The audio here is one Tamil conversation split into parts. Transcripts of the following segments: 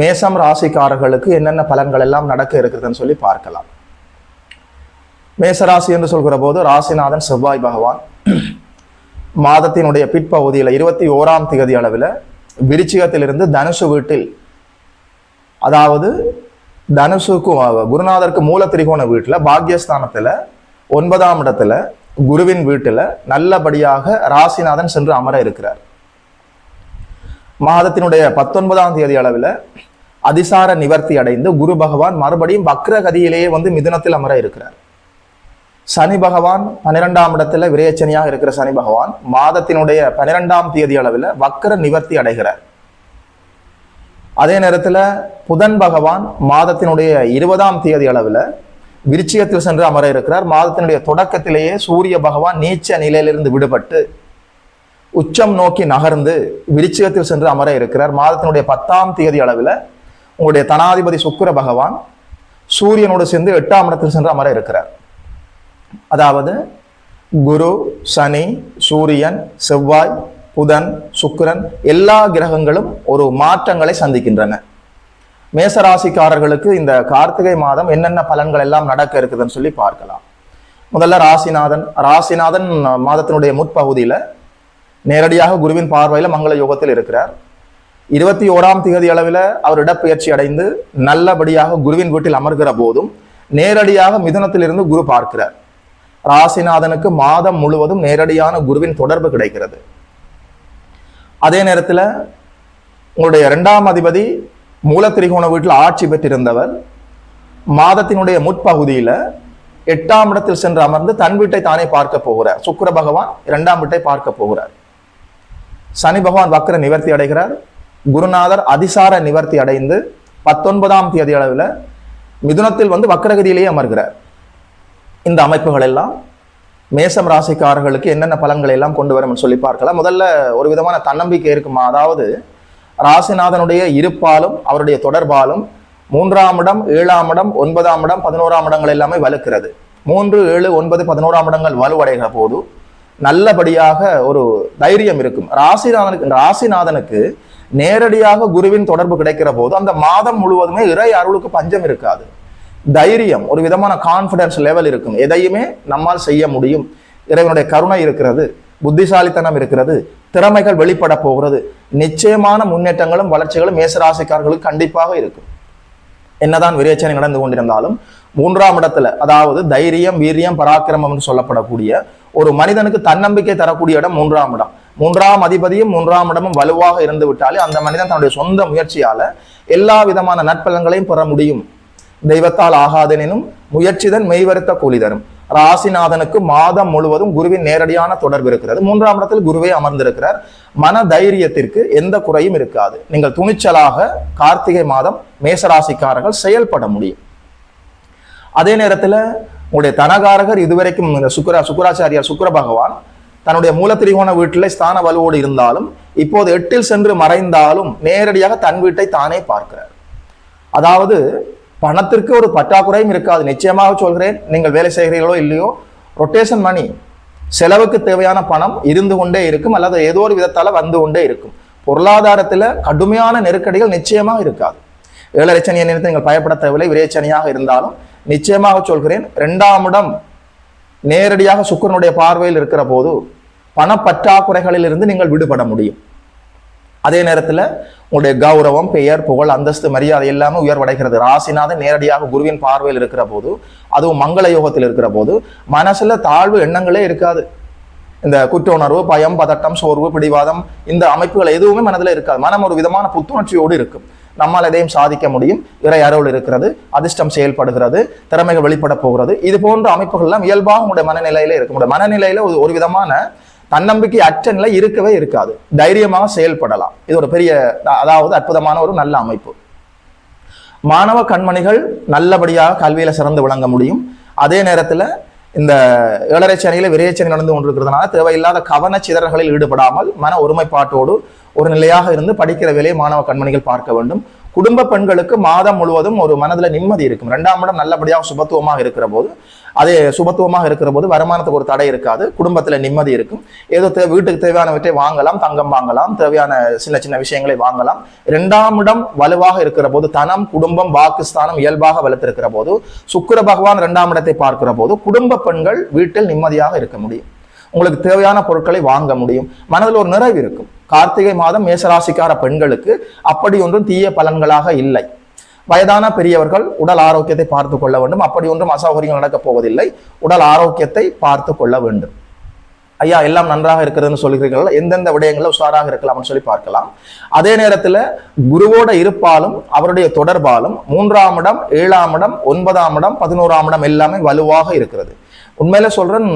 மேசம் ராசிக்காரர்களுக்கு என்னென்ன பலன்கள் எல்லாம் நடக்க இருக்குதுன்னு சொல்லி பார்க்கலாம். மேசராசி என்று சொல்கிற போது ராசிநாதன் செவ்வாய் பகவான். மாதத்தினுடைய பிற்பகுதியில் இருபத்தி ஓராம் திகதி அளவில் விருச்சிகத்திலிருந்து தனுசு வீட்டில் அதாவது தனுசுக்கும் குருநாதருக்கு மூல திரிகோண வீட்டில் பாக்யஸ்தானத்தில் ஒன்பதாம் இடத்துல குருவின் வீட்டில் நல்லபடியாக ராசிநாதன் சென்று அமர இருக்கிறார். மாதத்தினுடைய பத்தொன்பதாம் தேதி அளவில் அதிசார நிவர்த்தி அடைந்து குரு பகவான் மறுபடியும் வக்ரகதியிலேயே வந்து மிதுனத்தில் அமர இருக்கிறார். சனி பகவான் பன்னிரெண்டாம் இடத்துல விரயச்சனியாக இருக்கிற சனி பகவான் மாதத்தினுடைய பன்னிரெண்டாம் தேதி அளவில் வக்ர நிவர்த்தி அடைகிறார். அதே நேரத்தில் புதன் பகவான் மாதத்தினுடைய இருபதாம் தேதி அளவில் விருச்சியத்தில் சென்று அமர இருக்கிறார். மாதத்தினுடைய தொடக்கத்திலேயே சூரிய பகவான் நீச்ச நிலையிலிருந்து விடுபட்டு உச்சம் நோக்கி நகர்ந்து விருச்சிகத்தில் சென்று அமர இருக்கிறார். மாதத்தினுடைய பத்தாம் தேதி அளவில் உங்களுடைய தனாதிபதி சுக்கர பகவான் சூரியனோடு சேர்ந்து எட்டாம் இடத்தில் சென்று அமர இருக்கிறார். அதாவது குரு சனி சூரியன் செவ்வாய் புதன் சுக்கிரன் எல்லா கிரகங்களும் ஒரு மாற்றங்களை சந்திக்கின்றன. மேசராசிக்காரர்களுக்கு இந்த கார்த்திகை மாதம் என்னென்ன பலன்கள் எல்லாம் நடக்க இருக்குதுன்னு சொல்லி பார்க்கலாம். முதல்ல ராசிநாதன் ராசிநாதன் மாதத்தினுடைய முற்பகுதியில் நேரடியாக குருவின் பார்வையில் மங்கள யோகத்தில் இருக்கிறார். இருபத்தி ஓராம் திகதி அளவில் அவர் இடப்பெயர்ச்சி அடைந்து நல்லபடியாக குருவின் வீட்டில் அமர்கிற போதும் நேரடியாக மிதுனத்திலிருந்து குரு பார்க்கிறார். ராசிநாதனுக்கு மாதம் முழுவதும் நேரடியான குருவின் தொடர்பு கிடைக்கிறது. அதே நேரத்தில் உங்களுடைய இரண்டாம் அதிபதி மூலத்திரிகோண வீட்டில் ஆட்சி பெற்றிருந்தவர் மாதத்தினுடைய முற்பகுதியில் எட்டாம் இடத்தில் சென்று அமர்ந்து தன் வீட்டை தானே பார்க்க போகிறார். சுக்கர பகவான் இரண்டாம் வீட்டை பார்க்க போகிறார். சனி பகவான் வக்கர நிவர்த்தி அடைகிறார். குருநாதர் அதிசார நிவர்த்தி அடைந்து பத்தொன்பதாம் தேதி அளவில் மிதுனத்தில் வந்து வக்கரகதியிலேயே அமர்கிறார். இந்த அமைப்புகள் எல்லாம் மேசம் ராசிக்காரர்களுக்கு என்னென்ன பலன்களை எல்லாம் கொண்டு வரும்னு சொல்லி பார்க்கலாம். முதல்ல ஒரு விதமான தன்னம்பிக்கை இருக்குமா? அதாவது ராசிநாதனுடைய இருப்பாலும் அவருடைய தொடர்பாலும் மூன்றாம் இடம் ஏழாம் இடம் ஒன்பதாம் இடம் பதினோராம் இடங்கள் எல்லாமே வலுக்கிறது. மூன்று ஏழு ஒன்பது பதினோராம் இடங்கள் வலுவடைகிற போது நல்லபடியாக ஒரு தைரியம் இருக்கும். ராசிநாதனுக்கு ராசிநாதனுக்கு நேரடியாக குருவின் தொடர்பு கிடைக்கிற போது அந்த மாதம் முழுவதுமே இறை அருளுக்கு பஞ்சம் இருக்காது. தைரியம் ஒரு விதமான கான்பிடன்ஸ் லெவல் இருக்கும். எதையுமே நம்மால் செய்ய முடியும். இறைவனுடைய கருணை இருக்கிறது புத்திசாலித்தனம் இருக்கிறது திறமைகள் வெளிப்பட போகிறது. நிச்சயமான முன்னேற்றங்களும் வளர்ச்சிகளும் மேசராசிக்காரர்களுக்கு கண்டிப்பாக இருக்கும். என்னதான் விரேச்சனை நடந்து கொண்டிருந்தாலும் மூன்றாம் இடத்துல அதாவது தைரியம் வீரியம் பராக்கிரமம் என்று சொல்லப்படக்கூடிய ஒரு மனிதனுக்கு தன்னம்பிக்கை தரக்கூடிய இடம் மூன்றாம் இடம். மூன்றாம் அதிபதியும் மூன்றாம் இடமும் வலுவாக இருந்து விட்டாலே அந்த மனிதன் தன்னுடைய சொந்த முயற்சியால எல்லா விதமான நட்பலங்களையும் பெற முடியும். தெய்வத்தால் ஆகாதெனினும் முயற்சிதன் மெய்வருத்த கூலி தரும். ராசிநாதனுக்கு மாதம் முழுவதும் குருவின் நேரடியான தொடர்பு இருக்கிறது. மூன்றாம் இடத்தில் குருவே அமர்ந்திருக்கிறார். மன தைரியத்திற்கு எந்த குறையும் இருக்காது. நீங்கள் துணிச்சலாக கார்த்திகை மாதம் மேசராசிக்காரர்கள் செயல்பட முடியும். அதே நேரத்தில் உங்களுடைய தனகாரகர் இதுவரைக்கும் இந்த சுக்கர சுக்கராச்சாரியார் சுக்கர பகவான் தன்னுடைய மூலத்திரிகோண வீட்டில் ஸ்தான வலுவோடு இருந்தாலும் இப்போது எட்டில் சென்று மறைந்தாலும் நேரடியாக தன் வீட்டை தானே பார்க்கிறார். அதாவது பணத்திற்கு ஒரு பற்றாக்குறையும் இருக்காது. நிச்சயமாக சொல்கிறேன் நீங்கள் வேலை செய்கிறீர்களோ இல்லையோ ரொட்டேஷன் மணி செலவுக்கு தேவையான பணம் இருந்து கொண்டே இருக்கும் அல்லது ஏதோ ஒரு விதத்தால் வந்து கொண்டே இருக்கும். பொருளாதாரத்தில் கடுமையான நெருக்கடிகள் நிச்சயமாக இருக்காது. ஏழரை சனியை நினைத்து நீங்கள் பயப்பட தேவையில்லை. விரைச்சனியாக இருந்தாலும் நிச்சயமாக சொல்கிறேன் இரண்டாம் இடம் நேரடியாக சுக்கரனுடைய பார்வையில் இருக்கிற போது பணப்பற்றாக்குறைகளில் இருந்து நீங்கள் விடுபட முடியும். அதே நேரத்தில் உங்களுடைய கௌரவம் பெயர் புகழ் அந்தஸ்து மரியாதை எல்லாமே உயர்வடைகிறது. ராசிநாதன் நேரடியாக குருவின் பார்வையில் இருக்கிற போது அதுவும் மங்கள யோகத்தில் இருக்கிற போது மனசுல தாழ்வு எண்ணங்களே இருக்காது. இந்த குற்ற உணர்வு பயம் பதட்டம் சோர்வு பிடிவாதம் இந்த அமைப்புகள் எதுவுமே மனதில் இருக்காது. மனம் ஒரு விதமான புத்துணர்ச்சியோடு இருக்கும். நம்மால் எதையும் சாதிக்க முடியும். இறை அருள் இருக்கிறது அதிர்ஷ்டம் செயல்படுகிறது திறமைகள் வெளிப்பட போகிறது. இது போன்ற அமைப்புகள்லாம் இயல்பாக உங்களுடைய மனநிலையில இருக்கும். மனநிலையில ஒரு ஒரு விதமான தன்னம்பிக்கை அற்ற நிலை இருக்கவே இருக்காது. தைரியமாக செயல்படலாம். இது ஒரு பெரிய அதாவது அற்புதமான ஒரு நல்ல அமைப்பு. மாணவ கண்மணிகள் நல்லபடியாக கல்வியில சிறந்து விளங்க முடியும். அதே நேரத்தில் இந்த ஏழரை சனியில விரையச்சனி நடந்து கொண்டிருக்கிறதுனால தேவையில்லாத கவன சிதறல்களில் ஈடுபடாமல் மன ஒருமைப்பாட்டோடு ஒரு நிலையாக இருந்து படிக்கிற வேலையை மாணவ கண்மணிகள் பார்க்க வேண்டும். குடும்ப பெண்களுக்கு மாதம் முழுவதும் ஒரு மனதில் நிம்மதி இருக்கும். ரெண்டாம் இடம் நல்லபடியாக சுபத்துவமாக இருக்கிற போது அதே சுபத்துவமாக இருக்கிற போது வருமானத்துக்கு ஒரு தடை இருக்காது. குடும்பத்தில் நிம்மதி இருக்கும். ஏதோ தே- வீட்டுக்கு தேவையானவற்றை வாங்கலாம் தங்கம் வாங்கலாம் தேவையான சின்ன சின்ன விஷயங்களை வாங்கலாம். இரண்டாம் இடம் வலுவாக இருக்கிற போது தனம் குடும்பம் வாக்குஸ்தானம் இயல்பாக வலுத்திருக்கிற போது சுக்கர பகவான் இரண்டாம் இடத்தை பார்க்கிற போது குடும்ப பெண்கள் வீட்டில் நிம்மதியாக இருக்க முடியும். உங்களுக்கு தேவையான பொருட்களை வாங்க முடியும். மனதில் ஒரு நிறைவு இருக்கும். கார்த்திகை மாதம் மேசராசிக்கார பெண்களுக்கு அப்படி ஒன்றும் தீய பலன்களாக இல்லை. வயதான பெரியவர்கள் உடல் ஆரோக்கியத்தை பார்த்து கொள்ள வேண்டும். அப்படி ஒன்றும் அசௌகரியங்கள் நடக்கப் போவதில்லை. உடல் ஆரோக்கியத்தை பார்த்து கொள்ள வேண்டும். ஐயா எல்லாம் நன்றாக இருக்கிறதுன்னு சொல்கிறீர்கள் எந்தெந்த விடயங்களில் உஷாராக இருக்கலாம்னு சொல்லி பார்க்கலாம். அதே நேரத்தில் குருவோட இருப்பாலும் அவருடைய தொடர்பாலும் மூன்றாம் இடம் ஏழாம் இடம் ஒன்பதாம் இடம் பதினோராம் இடம் எல்லாமே வலுவாக இருக்கிறது. உண்மையில சொல்றேன்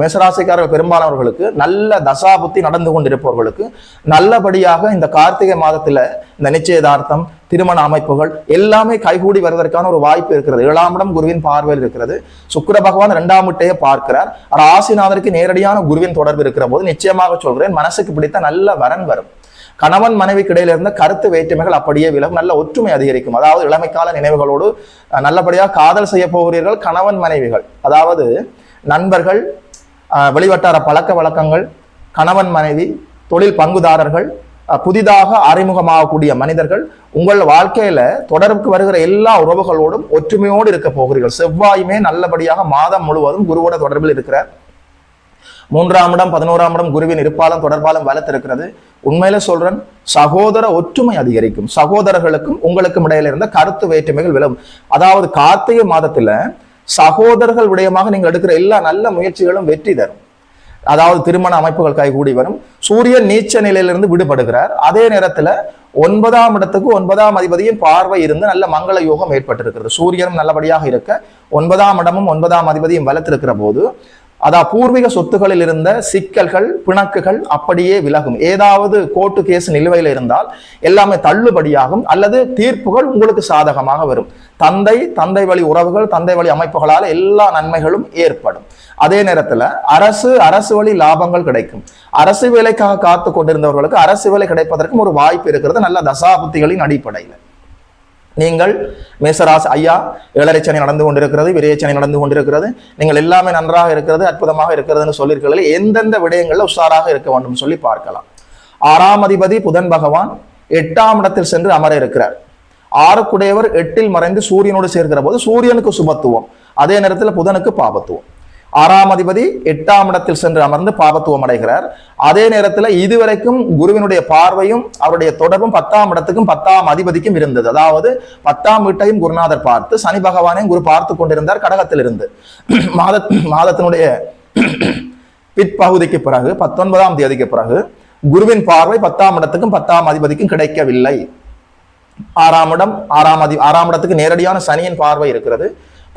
மேசராசிக்காரர்கள் பெரும்பாலானவர்களுக்கு நல்ல தசாபுத்தி நடந்து கொண்டிருப்பவர்களுக்கு நல்லபடியாக இந்த கார்த்திகை மாதத்துல இந்த நிச்சயதார்த்தம் திருமண அமைப்புகள் எல்லாமே கைகூடி வருவதற்கான ஒரு வாய்ப்பு இருக்கிறது. ஏழாம் இடம் குருவின் பார்வையில் இருக்கிறது. சுக்கர பகவான் இரண்டாம் வீட்டையே பார்க்கிறார். ராசிநாதருக்கு நேரடியான குருவின் தொடர்பு இருக்கிற போது நிச்சயமாக சொல்கிறேன் மனசுக்கு பிடித்த நல்ல வரன் வரும். கணவன் மனைவிக்கு இடையில இருந்த கருத்து வேற்றுமைகள் அப்படியே விலகும். நல்ல ஒற்றுமை அதிகரிக்கும். அதாவது இளமைக்கால நினைவுகளோடு நல்லபடியாக காதல் செய்ய போகிறீர்கள் கணவன் மனைவிகள். அதாவது நண்பர்கள் வெளிவட்டார பழக்க வழக்கங்கள் கணவன் மனைவி தொழில் பங்குதாரர்கள் புதிதாக அறிமுகமாகக்கூடிய மனிதர்கள் உங்கள் வாழ்க்கையில தொடர்புக்கு வருகிற எல்லா உறவுகளோடும் ஒற்றுமையோடு இருக்க போகிறீர்கள். செவ்வாயுமே நல்லபடியாக மாதம் முழுவதும் குருவோட தொடர்பில் இருக்கிறார். மூன்றாம் இடம் பதினோராம் இடம் குருவின் இருப்பாலும் தொடர்பாலும் வளர்த்திருக்கிறது. உண்மையில சொல்றேன் சகோதர ஒற்றுமை அதிகரிக்கும். சகோதரர்களுக்கும் உங்களுக்கும் இடையில இருந்த கருத்து வேற்றுமைகள் விலகும். அதாவது கார்த்திகை மாதத்துல சகோதரர்கள் விடயமாக நீங்கள் எடுக்கிற எல்லா நல்ல முயற்சிகளும் வெற்றி தரும். அதாவது திருமண அமைப்புகள் கைகூடி வரும். சூரியன் நீச்ச நிலையிலிருந்து விடுபடுகிறார். அதே நேரத்தில் ஒன்பதாம் இடத்துக்கு ஒன்பதாம் அதிபதியின் பார்வை இருந்து நல்ல மங்கள யோகம் ஏற்பட்டிருக்கிறது. சூரியனும் நல்லபடியாக இருக்க ஒன்பதாம் இடமும் ஒன்பதாம் அதிபதியும் வளர்த்திருக்கிற போது அதான் பூர்வீக சொத்துகளில் இருந்த சிக்கல்கள் பிணக்குகள் அப்படியே விலகும். ஏதாவது கோர்ட்டு கேஸ் நிலுவையில் இருந்தால் எல்லாமே தள்ளுபடியாகும் அல்லது தீர்ப்புகள் உங்களுக்கு சாதகமாக வரும். தந்தை தந்தை வழி உறவுகள் தந்தை வழி அமைப்புகளால் எல்லா நன்மைகளும் ஏற்படும். அதே நேரத்தில் அரசு அரசு வழி லாபங்கள் கிடைக்கும். அரசு வேலைக்காக காத்து கொண்டிருந்தவர்களுக்கு அரசு வேலை கிடைப்பதற்கும் ஒரு வாய்ப்பு இருக்கிறது. நல்ல தசாபுத்திகளின் அடிப்படையில். நீங்கள் மேசராசி ஐயா ஏழரை சனி நடந்து கொண்டிருக்கிறது விரையச்சனை நடந்து கொண்டிருக்கிறது. நீங்கள் எல்லாமே நன்றாக இருக்கிறது அற்புதமாக இருக்கிறதுன்னு சொல்லியிருக்கிறீர்கள் எந்தெந்த விடயங்களில் உஷாராக இருக்க வேண்டும் சொல்லி பார்க்கலாம். ஆறாம் அதிபதி புதன் பகவான் எட்டாம் இடத்தில் சென்று அமர இருக்கிறார். ஆறுக்குடையவர் எட்டில் மறைந்து சூரியனோடு சேர்க்கிற போது சூரியனுக்கு சுபத்துவம். அதே நேரத்தில் புதனுக்கு பாபத்துவம். ஆறாம் அதிபதி எட்டாம் இடத்தில் சென்று அமர்ந்து பாபத்துவம் அடைகிறார். அதே நேரத்தில் இதுவரைக்கும் குருவினுடைய பார்வையும் அவருடைய தொடர்பும் பத்தாம் இடத்துக்கும் பத்தாம் அதிபதிக்கும் இருந்தது. அதாவது பத்தாம் வீட்டையும் குருநாதர் பார்த்து சனி பகவானையும் குரு பார்த்து கொண்டிருந்தார் கடகத்தில் இருந்து மாத மாதத்தினுடைய பிற்பகுதிக்கு பிறகு பத்தொன்பதாம் தேதிக்கு பிறகு குருவின் பார்வை பத்தாம் இடத்துக்கும் பத்தாம் அதிபதிக்கும் கிடைக்கவில்லை. ஆறாம் இடம் ஆறாம் அதி ஆறாம் இடத்துக்கு நேரடியான சனியின் பார்வை இருக்கிறது.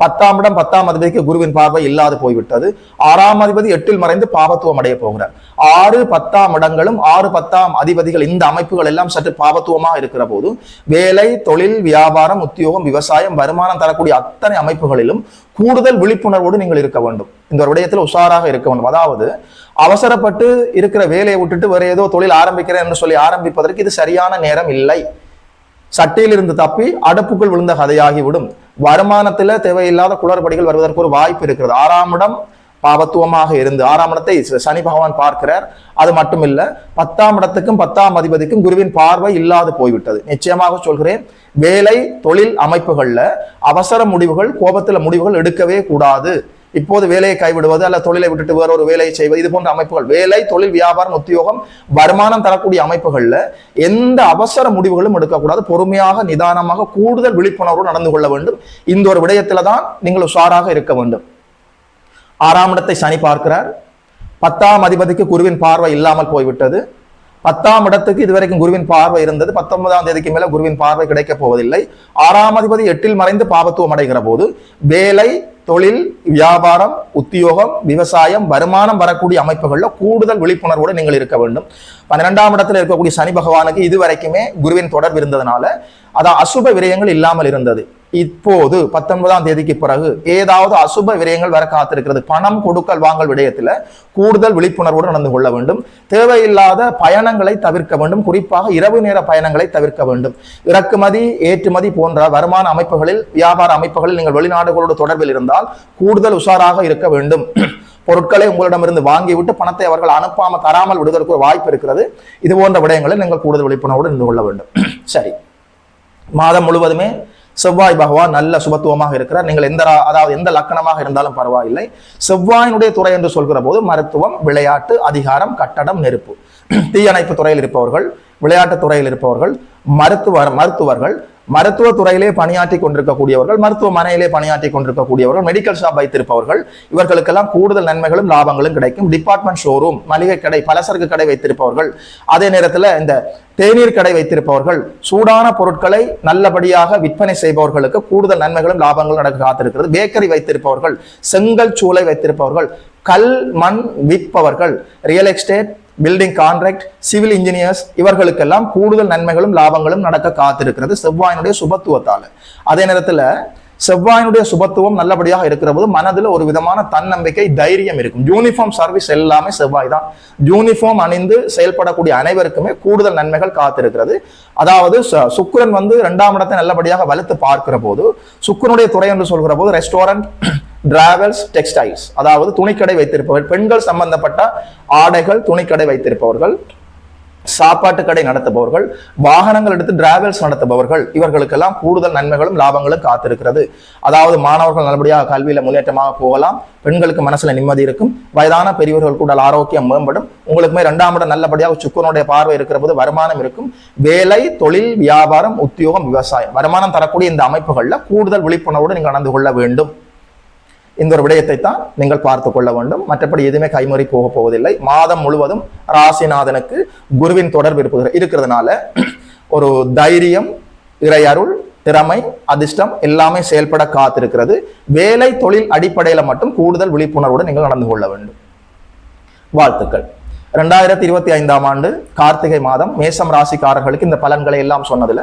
பத்தாம் இடம் பத்தாம் அதிபதிக்கு குருவின் பார்வை இல்லாது போய்விட்டது. ஆறாம் அதிபதி எட்டில் மறைந்து பாவத்துவம் அடைய போகிறார். ஆறு பத்தாம் இடங்களும் ஆறு பத்தாம் அதிபதிகள் இந்த அமைப்புகள் எல்லாம் சற்று பாவத்துவமாக இருக்கிற போது வேலை தொழில் வியாபாரம் உத்தியோகம் விவசாயம் வருமானம் தரக்கூடிய அத்தனை அமைப்புகளிலும் கூடுதல் விழிப்புணர்வோடு நீங்கள் இருக்க வேண்டும். இந்த ஒரு விடயத்தில் உஷாராக இருக்க வேண்டும். அதாவது அவசரப்பட்டு இருக்கிற வேலையை விட்டுட்டு வேற ஏதோ தொழில் ஆரம்பிக்கிறேன் என்று சொல்லி ஆரம்பிப்பதற்கு இது சரியான நேரம் இல்லை. சட்டையிலிருந்து தப்பி அடுப்புக்குள் விழுந்த கதையாகிவிடும். வருமானத்துல தேவையில்லாத குளறுபடிகள் வருவதற்கு ஒரு வாய்ப்பு இருக்கிறது. ஆறாம் இடம் பாவத்துவமாக இருந்து ஆறாம் இடத்தை சனி பகவான் பார்க்கிறார். அது மட்டும் இல்ல பத்தாம் இடத்துக்கும் பத்தாம் அதிபதிக்கும் குருவின் பார்வை இல்லாது போய்விட்டது. நிச்சயமாக சொல்கிறேன் வேலை தொழில் அமைப்புகள்ல அவசர முடிவுகள் கோபத்துல முடிவுகள் எடுக்கவே கூடாது. இப்போது வேலையை கைவிடுவது அல்ல தொழிலை விட்டுட்டு வேற ஒரு வேலையை செய்வது இது போன்ற அமைப்புகள். வேலை தொழில் வியாபாரம் உத்தியோகம் வருமானம் தரக்கூடிய அமைப்புகளில் எந்த அவசர முடிவுகளும் எடுக்கக்கூடாது. பொறுமையாக நிதானமாக கூடுதல் விழிப்புணர்வு நடந்து கொள்ள வேண்டும். இந்த ஒரு விடயத்துல தான் நீங்கள் உஷாராக இருக்க வேண்டும். ஆறாம் இடத்தை சனி பார்க்கிறார். பத்தாம் அதிபதிக்கு குருவின் பார்வை இல்லாமல் போய்விட்டது. பத்தாம் இடத்துக்கு இதுவரைக்கும் குருவின் பார்வை இருந்தது. பத்தொன்பதாம் தேதிக்கு மேல குருவின் பார்வை கிடைக்கப் போவதில்லை. ஆறாம் அதிபதி எட்டில் மறைந்து பாபத்துவம் அடைகிற போது வேலை தொழில் வியாபாரம் உத்தியோகம் விவசாயம் வருமானம் வரக்கூடிய அமைப்புகளில் கூடுதல் விழிப்புணர்வோடு நீங்கள் இருக்க வேண்டும். பன்னிரெண்டாம் இடத்துல இருக்கக்கூடிய சனி பகவானுக்கு இதுவரைக்குமே குருவின் தொடர்பு இருந்ததுனால அதான் அசுப விரயங்கள் இல்லாமல் இருந்தது. இப்போது பத்தொன்பதாம் தேதிக்கு பிறகு ஏதாவது அசுப விரயங்கள் வர காத்திருக்கிறது. பணம் கொடுக்கல் வாங்கல் விடயத்துல கூடுதல் விழிப்புணர்வோடு நடந்து கொள்ள வேண்டும். தேவையில்லாத பயணங்களை தவிர்க்க வேண்டும். குறிப்பாக இரவு நேர பயணங்களை தவிர்க்க வேண்டும். இறக்குமதி ஏற்றுமதி போன்ற வருமான அமைப்புகளில் வியாபார அமைப்புகளில் நீங்கள் வெளிநாடுகளோடு தொடர்பில் இருந்தால் கூடுதல் உஷாராக இருக்க வேண்டும். பொருட்களை உங்களிடமிருந்து வாங்கிவிட்டு பணத்தை அவர்கள் அனுப்பாமல் தராமல் விடுவதற்கு ஒரு வாய்ப்பு இருக்கிறது. இது போன்ற விடயங்களில் நீங்கள் கூடுதல் விழிப்புணர்வோடு இருந்து கொள்ள வேண்டும். சரி. மாதம் முழுவதுமே செவ்வாய் பகவான் நல்ல சுபத்துவமாக இருக்கிறார். நீங்கள் எந்த அதாவது எந்த லக்கணமாக இருந்தாலும் பரவாயில்லை. செவ்வாயினுடைய துறை என்று சொல்கிற போது மருத்துவம் விளையாட்டு அதிகாரம் கட்டடம் நெருப்பு. தீயணைப்பு துறையில் இருப்பவர்கள் விளையாட்டுத் துறையில் இருப்பவர்கள் மருத்துவர் மருத்துவர்கள் மருத்துவ துறையிலே பணியாற்றி கொண்டிருக்கக்கூடியவர்கள் மருத்துவமனையிலே பணியாற்றி கொண்டிருக்கக்கூடியவர்கள் மெடிக்கல் ஷாப் வைத்திருப்பவர்கள் இவர்களுக்கெல்லாம் கூடுதல் நன்மைகளும் லாபங்களும் கிடைக்கும். டிபார்ட்மெண்ட் ஷோரூம் மளிகை கடை பலசரக்கு கடை வைத்திருப்பவர்கள் அதே நேரத்தில் இந்த தேநீர் கடை வைத்திருப்பவர்கள் சூடான பொருட்களை நல்லபடியாக விற்பனை செய்பவர்களுக்கு கூடுதல் நன்மைகளும் லாபங்களும் நடக்க காத்திருக்கிறது. பேக்கரி வைத்திருப்பவர்கள் செங்கல் சூளை வைத்திருப்பவர்கள் கல் மண் விற்பவர்கள் real estate building contract civil engineers இவர்களுக்கெல்லாம் கூடுதல் நன்மைகளும் லாபங்களும் நடக்க காத்திருக்கிறது செவ்வாயினுடைய சுபத்துவத்தால். அதே நேரத்தில் செவ்வாயினுடைய சுபத்துவம் நல்லபடியாக இருக்கிற போது மனதில் ஒரு விதமான தன்னம்பிக்கை தைரியம் இருக்கும். யூனிஃபார்ம் சர்வீஸ் எல்லாமே செவ்வாய் தான் யூனிஃபார்ம் அணிந்து செயல்படக்கூடிய அனைவருக்குமே கூடுதல் நன்மைகள் காத்திருக்கிறது. அதாவது சுக்கரன் சுக்கிரன் வந்து இரண்டாம் இடத்தை நல்லபடியாக வலுத்து பார்க்கிற போது சுக்கரனுடைய துறை என்று சொல்கிற போது ரெஸ்டாரண்ட் டிராவல்ஸ் டெக்ஸ்டைல்ஸ் அதாவது துணிக்கடை வைத்திருப்பவர்கள் பெண்கள் சம்பந்தப்பட்ட ஆடைகள் துணிக்கடை வைத்திருப்பவர்கள் சாப்பாட்டு கடை நடத்துபவர்கள் வாகனங்கள் எடுத்து டிராவல்ஸ் நடத்துபவர்கள் இவர்களுக்கெல்லாம் கூடுதல் நன்மைகளும் லாபங்களும் காத்திருக்கிறது. அதாவது மாணவர்கள் நல்லபடியாக கல்வியில முன்னேற்றமாக போகலாம் பெண்களுக்கு மனசுல நிம்மதி இருக்கும் வயதான பெரியவர்கள் கூட ஆரோக்கியம் மேம்படும் உங்களுக்குமே இரண்டாம் இடம் நல்லபடியாக சுக்கரனுடைய பார்வை இருக்கிற போது வருமானம் இருக்கும். வேலை தொழில் வியாபாரம் உத்தியோகம் விவசாயம். வருமானம் தரக்கூடிய இந்த அமைப்புகள்ல கூடுதல் விழிப்புணர்வோடு நீங்கள் நடந்து கொள்ள வேண்டும். இந்த ஒரு விடயத்தை தான் நீங்கள் பார்த்து கொள்ள வேண்டும். மற்றபடி எதுவுமே கைமுறை போக போவதில்லை. மாதம் முழுவதும் ராசிநாதனுக்கு குருவின் தொடர்பு இருப்பது இருக்கிறதுனால ஒரு தைரியம் இறை அருள் திறமை அதிர்ஷ்டம் எல்லாமே செயல்பட காத்திருக்கிறது. வேலை தொழில் அடிப்படையில் மட்டும் கூடுதல் விழிப்புணர்வுடன் நீங்கள் நடந்து கொள்ள வேண்டும். வாழ்த்துக்கள். ரெண்டாயிரத்தி இருபத்தி ஐந்தாம் ஆண்டு கார்த்திகை மாதம் மேசம் ராசிக்காரர்களுக்கு இந்த பலன்களை எல்லாம் சொன்னதில்